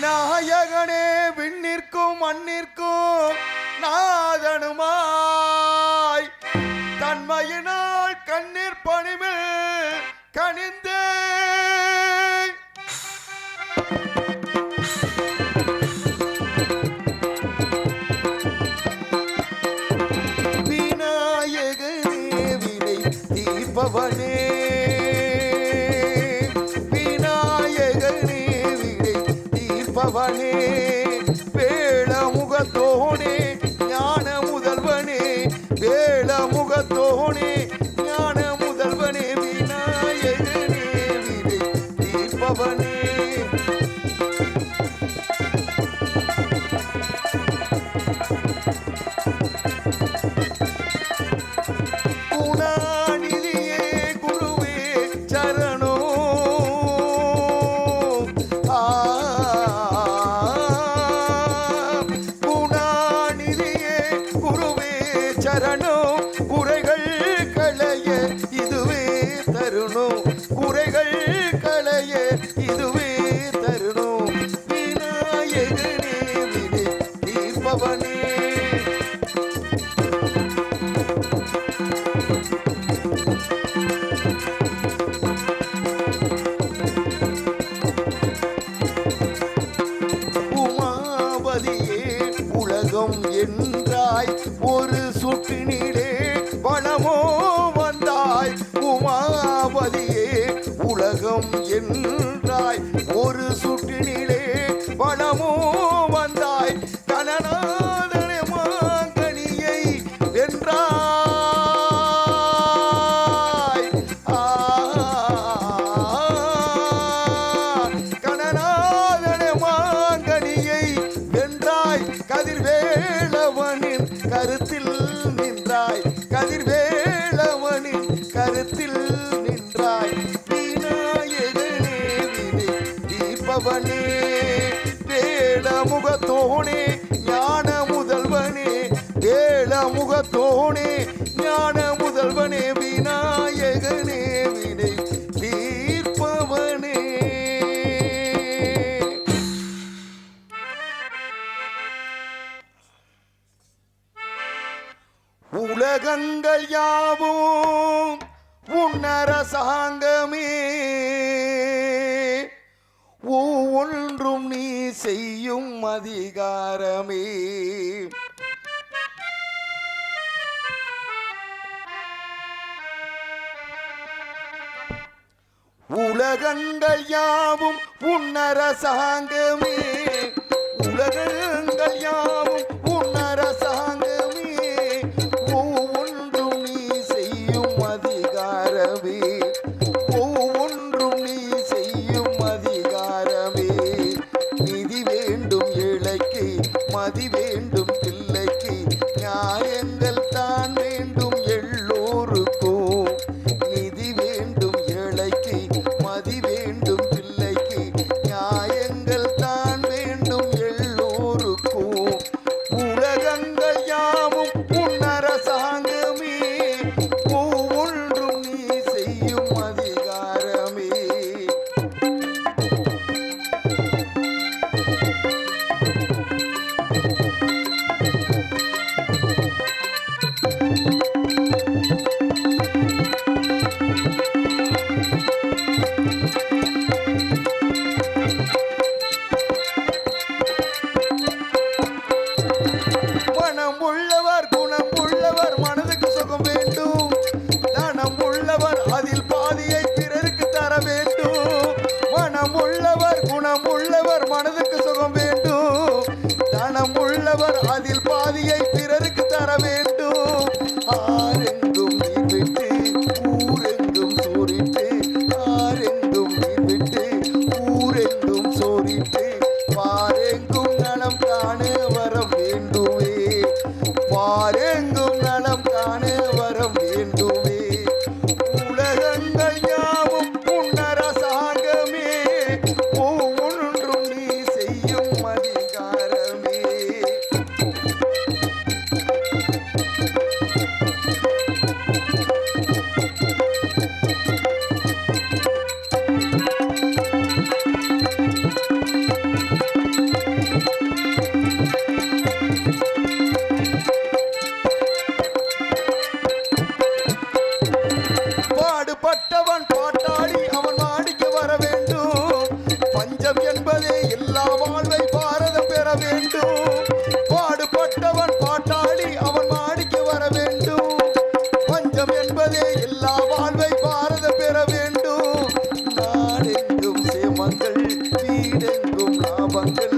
விநாயகனே விண்ணிற்கும் மண்ணிற்கும் நாதனுமாய். தன்மையினால் கண்ணீர் பணிமேல் ভবনে 对。செய்யும் அதிகாரமே. உலகங்கள் யாவும் உன்னரசாங்கமே. உலகங்கள் Olha. Fantasy.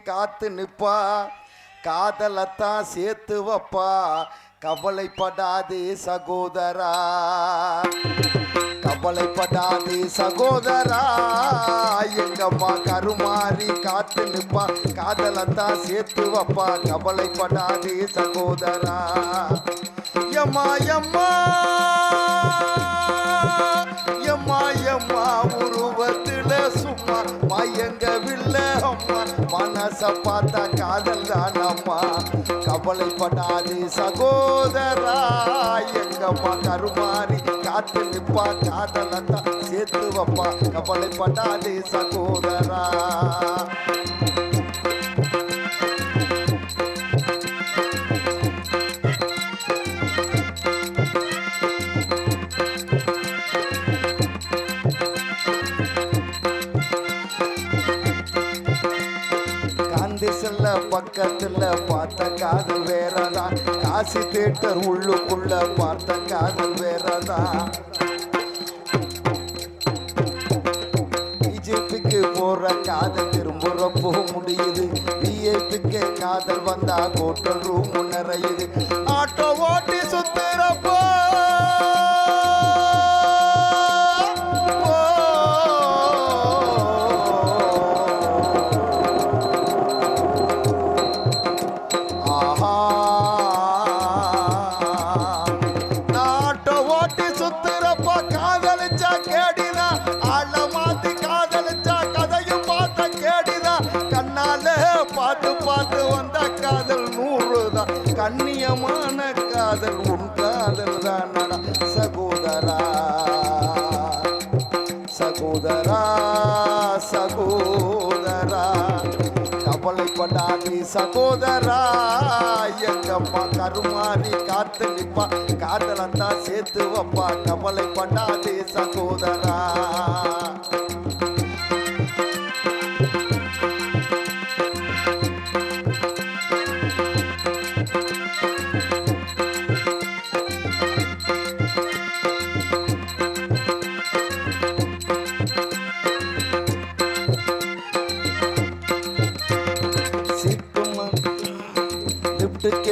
காத்து நிப்பா காதலத்தான் சேர்த்து வப்பா. கவலைப்படாதே சகோதரா. கவலைப்படாதே சகோதரா. எங்கம்மா கருமாறி காத்து நிப்பா காதலத்தான் சேர்த்து வப்பா. கவலைப்படாதே சகோதரா. எம்மா எம்மா. எம்மா எம்மா உருவத்தில் சும்மா மயங்கவில்லை. மனச பார்த்தா காதல் தான் கவலைப்படாதே சகோதரா எங்கம்மா கருமாறி. காத்து நிப்பா காதலத்தான் சேர்த்து வப்பா. கவலைப்படாதே சகோதரா. பக்கத்துல பார்த்த காதல் வேறதா காசி தேட்டர் உள்ளுக்குள்ள பார்த்த காதல் வேறதா பிஜேபிக்கு போற காதல் திரும்புற போக முடியுது. பிஏபிக்கு காதல் வந்தா ஹோட்டல் ரூம் நிறையுது. ஆட்டோ ஓட்டி அந்நியமான காதல் உன் காதல் தான் சகோதரா. சகோதரா சகோதரா. கவலைப்படாதே சகோதரா. எங்கப்பா கருமாறி காத்து நிப்பா. காதலத்தான் சேர்த்து வப்பா. கவலைப்படாதே சகோதரா.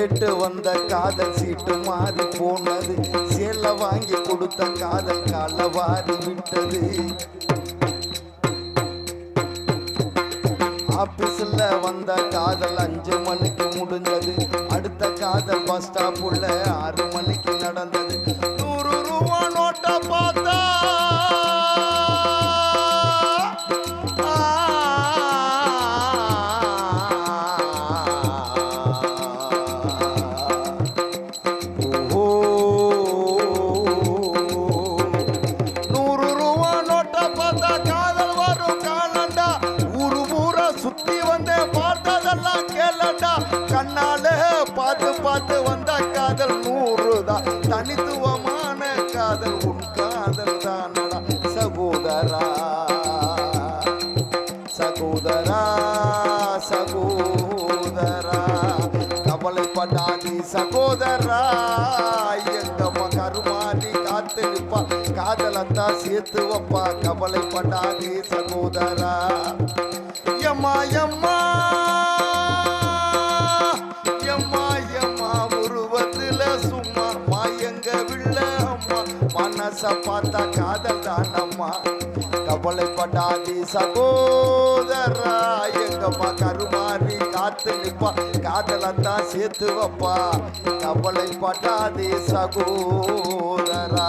கேட்டு வந்த காதல் சீட்டு மாறி போனது. சேல வாங்கி கொடுத்த காதல் கால வாரி விட்டது. ஆபீஸ்ல வந்த காதல் அஞ்சு மணிக்கு முடிஞ்சது. அடுத்த காதல் பஸ் ஸ்டாப்புள்ள ஆறு மணிக்கு நடந்தது. நூறு ரூபா நோட்டை பார்த்த தனித்துவமான காதல் உன் காதல் தானடா சகோதரா. சகோதரா சகோதரா. கவலைப்படாதே சகோதரா. எங்கம்மா கருமாறி காத்திருப்பா. நிப்பா காதலத்தான் சேர்த்து வப்பா. கவலைப்படாதே சகோதரா. எம்மா எம்மா. மனச பார்த்தா காதல் தான் அம்மா கவலைப்படாதே சகோதரா எங்கம்மா கருமாறி காத்து நிப்பா. காதலத்தான் சேர்த்து வைப்பா. கவலைப்படாதே சகோதரா.